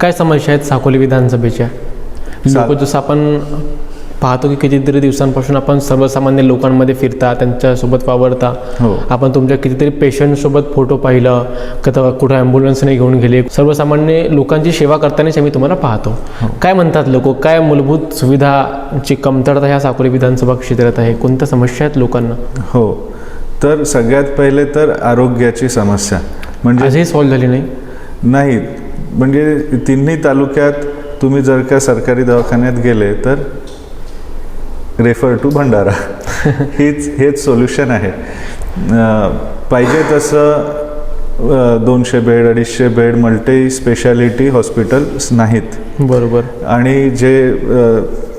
काय समस्या आहेत साकोली विधानसभेच्या? लोक जसं आपण पाहतो की कितीतरी दिवसांपासून आपण सर्वसामान्य लोकांमध्ये फिरता त्यांच्यासोबत वावरता. हो. आपण तुमच्या कितीतरी पेशंटसोबत फोटो पाहिलं कथा कुठं ॲम्ब्युलन्सने घेऊन गेले सर्वसामान्य लोकांची सेवा करतानाच आम्ही तुम्हाला पाहतो. काय म्हणतात लोक? काय मूलभूत सुविधाची कमतरता ह्या साकोली विधानसभा क्षेत्रात आहे? कोणत्या समस्या आहेत लोकांना? हो. तर सगळ्यात पहिले तर आरोग्याची समस्या. म्हणजे आजही सॉल्व्ह झाली नाही? नाही. म्हणजे तिन्ही तालुक्यात तुम्ही जर का सरकारी दवाखान्यात गेले तर रेफर टू भंडारा. हेच हेच सोल्युशन आहे. पाहिजे तसं दोनशे बेड अडीचशे बेड मल्टी स्पेशालिटी हॉस्पिटल्स नाहीत. बरोबर. आणि जे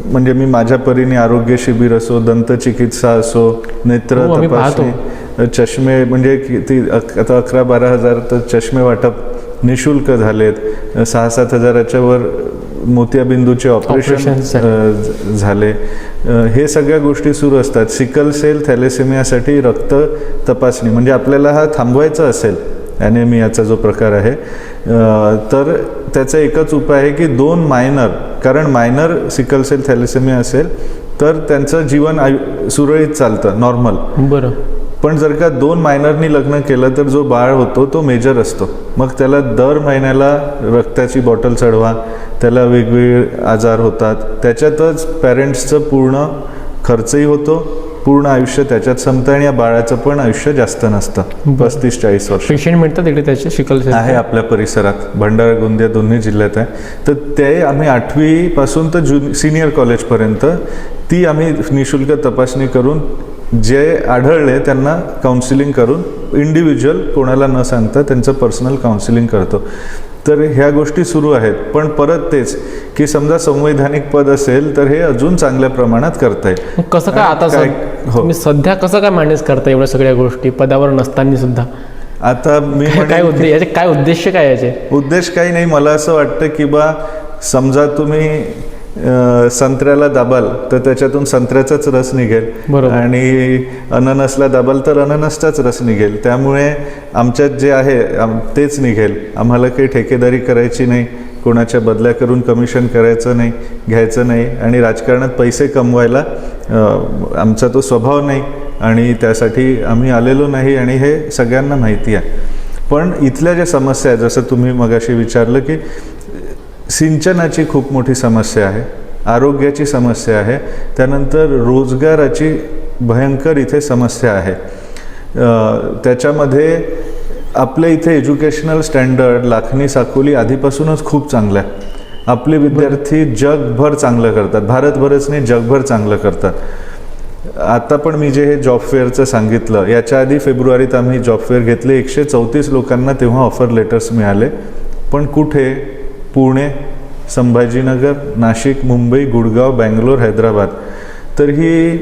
म्हणजे मी माझ्या परीने आरोग्य शिबिर असो दंतचिकित्सा असो नेत्र हो, तपासणी चष्मे म्हणजे किती आता अकरा बारा हजार तर चष्मे वाटप निशुल्क झालेत. सहा सात हजाराच्या वर मोतियाबिंदूचे ऑपरेशन झाले. हे सगळ्या गोष्टी सुरू असतात. सिकल सेल थॅलेसेमियासाठी रक्त तपासणी म्हणजे आपल्याला हा थांबवायचा असेल ॲनेमियाचा जो प्रकार आहे तर त्याचा एकच उपाय आहे की दोन मायनर कारण मायनर सिकल सेल थॅलेसेमिया असेल तर त्यांचं जीवन आयु सुरळीत चालतं नॉर्मल बरं. पण जर का दोन मायनरनी लग्न केलं तर जो बाळ होतो तो मेजर असतो. मग त्याला दर महिन्याला रक्ताची बॉटल चढवा त्याला वेगवेगळे आजार होतात. त्याच्यातच पॅरेंट्सचं पूर्ण खर्चही होतो पूर्ण आयुष्य त्याच्यात संपतं आणि या बाळाचं पण आयुष्य जास्त नसतं. पस्तीस चाळीस वर्ष. पेशंट मिळतात इकडे त्याचे शिकल आहे आपल्या परिसरात. भंडारा गोंदिया दोन्ही जिल्ह्यात आहे. तर ते आम्ही आठवीपासून तर ज्युनि सिनियर कॉलेजपर्यंत ती आम्ही निशुल्क तपासणी करून जे आढळले त्यांना काउन्सिलिंग करून इंडिव्हिज्युअल कोणाला न सांगता त्यांचं पर्सनल काउन्सिलिंग करतो. तर ह्या गोष्टी सुरू आहेत. पण परत तेच की समजा संवैधानिक पद असेल तर हे अजून चांगल्या प्रमाणात करता येईल. कसं काय आता काय- हो. सध्या कसं काय मॅनेज करता एवढ्या सगळ्या गोष्टी? पदावर नसताना सुद्धा. आता मी काय उद्देश याचे काय उद्देश काय याचे? उद्देश काही नाही. मला असं वाटतं की बा समजा तुम्ही संत्र्याला दाबाल तर त्याच्यातून संत्र्याचाच रस निघेल. आणि अननसला दाबाल तर अननसचाच रस निघेल. त्यामुळे आमच्यात जे आहे तेच निघेल. आम्हाला काही ठेकेदारी करायची नाही कोणाच्या बदल्या करून कमिशन करायचं नाही घ्यायचं नाही आणि राजकारणात पैसे कमवायला आमचा तो स्वभाव नाही आणि त्यासाठी आम्ही आलेलो नाही आणि हे सगळ्यांना माहिती आहे. पण इथल्या ज्या समस्या आहेत जसं तुम्ही मगाशी विचारलं की सिंचनाची खूप मोठी समस्या आहे आरोग्याची समस्या आहे त्यानंतर रोजगाराची भयंकर इथे समस्या आहे. त्याच्यामध्ये आपल्या इथे एज्युकेशनल स्टँडर्ड लाखनी साकोली आधीपासूनच खूप चांगलं आहे आपले विद्यार्थी जगभर चांगलं करतात भारतभरच नाही जगभर चांगलं करतात. आता पण मी जे हे जॉब फेअरचं सांगितलं याच्या आधी फेब्रुवारीत आम्ही जॉब फेअर घेतले एकशे चौतीस लोकांना तेव्हा ऑफर लेटर्स मिळाले. पण कुठे पुणे संभाजीनगर नाशिक मुंबई गुडगाव बँगलोर हैदराबाद. तर ही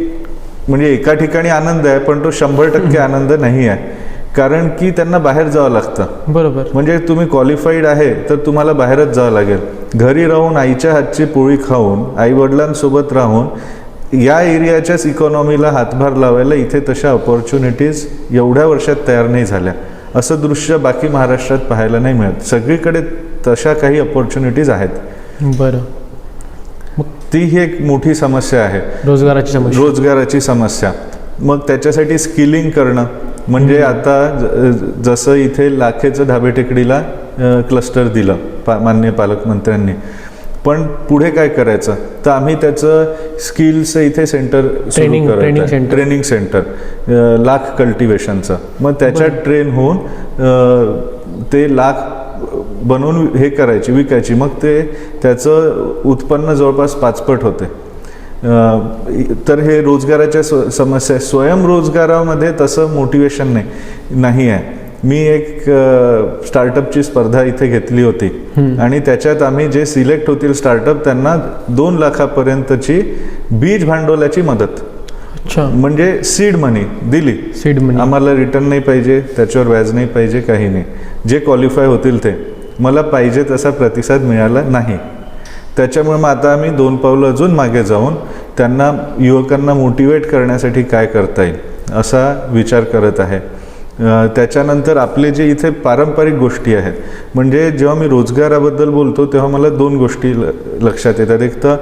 म्हणजे एका ठिकाणी आनंद आहे पण तो शंभर टक्के आनंद नाही आहे. कारण की त्यांना बाहेर जावं लागतं. बरोबर. म्हणजे तुम्ही क्वालिफाईड आहे तर तुम्हाला बाहेरच जावं लागेल. घरी राहून आईच्या हातची पोळी खाऊन आई वडिलांसोबत राहून या एरियाच्याच इकॉनॉमीला हातभार लावायला इथे तशा ऑपॉर्च्युनिटीज एवढ्या वर्षात तयार नाही झाल्या. असं दृश्य बाकी महाराष्ट्रात पाहायला नाही मिळत. सगळीकडे तशा काही ऑपॉर्च्युनिटीज आहेत. बरं. ती ही एक मोठी समस्या आहे. रोजगाराची समस्या. रोजगाराची समस्या. मग त्याच्यासाठी स्किलिंग करणं. म्हणजे आता जसं इथे लाखेचं ढाबे टेकडीला क्लस्टर दिलं पा मान्य पालकमंत्र्यांनी. पण पुढे काय करायचं? तर आम्ही त्याचं स्किल्स इथे center Training- training center. Training center lakh कल्टिवेशनचं मग त्याच्यात ट्रेन होऊन ते लाख बनवून हे करायची विकायची. मग ते त्याचं उत्पन्न जवळपास पाचपट होते. तर हे रोजगाराच्या स्व समस्या. स्वयंरोजगारामध्ये तसं मोटिवेशन नाही नाही आहे. मी एक स्टार्टअपची स्पर्धा इथे घेतली होती. आणि त्याच्यात आम्ही जे सिलेक्ट होतील स्टार्टअप त्यांना दोन लाखापर्यंतची बीज भांडवलाची मदत. अच्छा. म्हणजे सीड मनी दिली. सीड मनी आम्हाला रिटर्न नाही पाहिजे त्याच्यावर व्याज नाही पाहिजे काही नाही. जे क्वालिफाय होतील ते. मला पाहिजे तसा प्रतिसाद मिळाला नाही. त्याच्यामुळे मग आता आम्ही दोन पावलं अजून मागे जाऊन त्यांना युवकांना मोटिवेट करण्यासाठी काय करता येईल असा विचार करत आहे. त्याच्यानंतर आपले जे इथे पारंपरिक गोष्टी आहेत म्हणजे जेव्हा मी रोजगाराबद्दल बोलतो तेव्हा मला दोन गोष्टी ल- लक्षात येतात. एक तर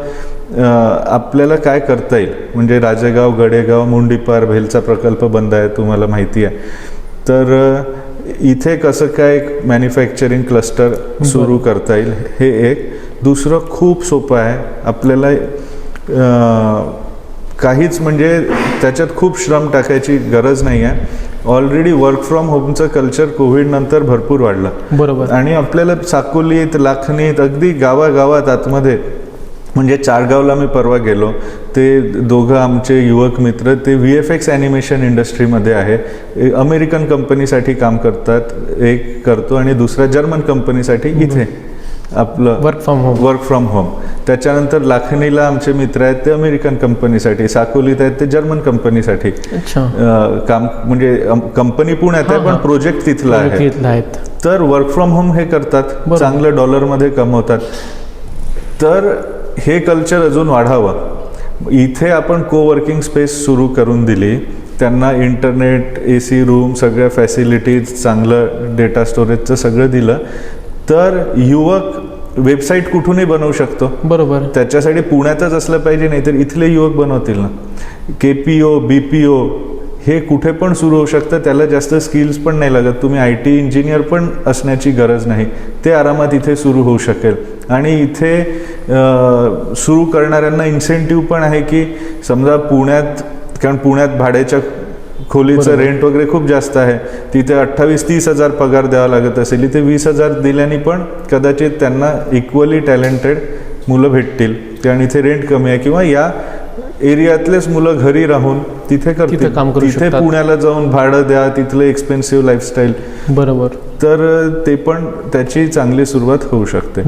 आपल्याला काय करता येईल? म्हणजे राजेगाव गडेगाव मुंडीपार भेलचा प्रकल्प बंद आहे तुम्हाला माहिती आहे. तर इथे कसं काय मॅन्युफॅक्चरिंग क्लस्टर सुरू करता येईल? हे एक. दुसरं खूप सोपं आहे. आपल्याला काहीच म्हणजे त्याच्यात खूप श्रम टाकायची गरज नाही आहे. ऑलरेडी वर्क फ्रॉम होमचं कल्चर कोविडनंतर भरपूर वाढलं. बरोबर. आणि आपल्याला साकोलीत लाखनीत अगदी गावागावात आतमध्ये म्हणजे चारगावला मी परवा गेलो ते दोघं आमचे युवक मित्र ते व्ही एफ एक्स ॲनिमेशन इंडस्ट्रीमध्ये आहे. अमेरिकन कंपनीसाठी काम करतात एक करतो आणि दुसरा जर्मन कंपनीसाठी इथे. आपलं work from home work from home त्याच्यानंतर लाखनीला आमचे मित्र आहेत ते अमेरिकन कंपनीसाठी साकोलीत आहेत ते जर्मन कंपनीसाठी काम म्हणजे कंपनी पुण्यात आहे पण. प्रोजेक्ट तिथला आहे. तर वर्क फ्रॉम होम हे करतात. चांगलं डॉलरमध्ये कमवतात. तर हे कल्चर अजून वाढावं. इथे आपण को वर्किंग स्पेस सुरू करून दिली. त्यांना इंटरनेट ए सी रूम सगळ्या फॅसिलिटीज चांगलं डेटा स्टोरेजचं सगळं दिलं. तर युवक वेबसाईट कुठूनही बनवू शकतो. बरोबर. त्याच्यासाठी पुण्यातच असलं पाहिजे नाही तर इथले युवक बनवतील ना. के P O B P O हे कुठे पण सुरू होऊ शकतं. त्याला जास्त स्किल्स पण नाही लागत. तुम्ही आय टी इंजिनियर पण असण्याची गरज नाही. ते आरामात इथे सुरू होऊ शकेल. आणि इथे सुरू करणाऱ्यांना इन्सेंटिव्ह पण आहे की समजा पुण्यात कारण पुण्यात भाड्याच्या खोलीचं. रेंट वगैरे खूप जास्त आहे. तिथे अठ्ठावीस तीस हजार पगार द्यावा लागत असेल. इथे वीस हजार दिल्याने पण कदाचित त्यांना इक्वली टॅलेंटेड मुलं भेटतील. कारण इथे रेंट कमी आहे किंवा या एरियातलेच मुलं घरी राहून तिथे करतील. तिथे काम करू तिथे. पुण्याला जाऊन भाडं द्या तिथलं एक्सपेन्सिव्ह लाईफस्टाईल बरोबर. तर ते पण त्याची चांगली सुरुवात होऊ शकते.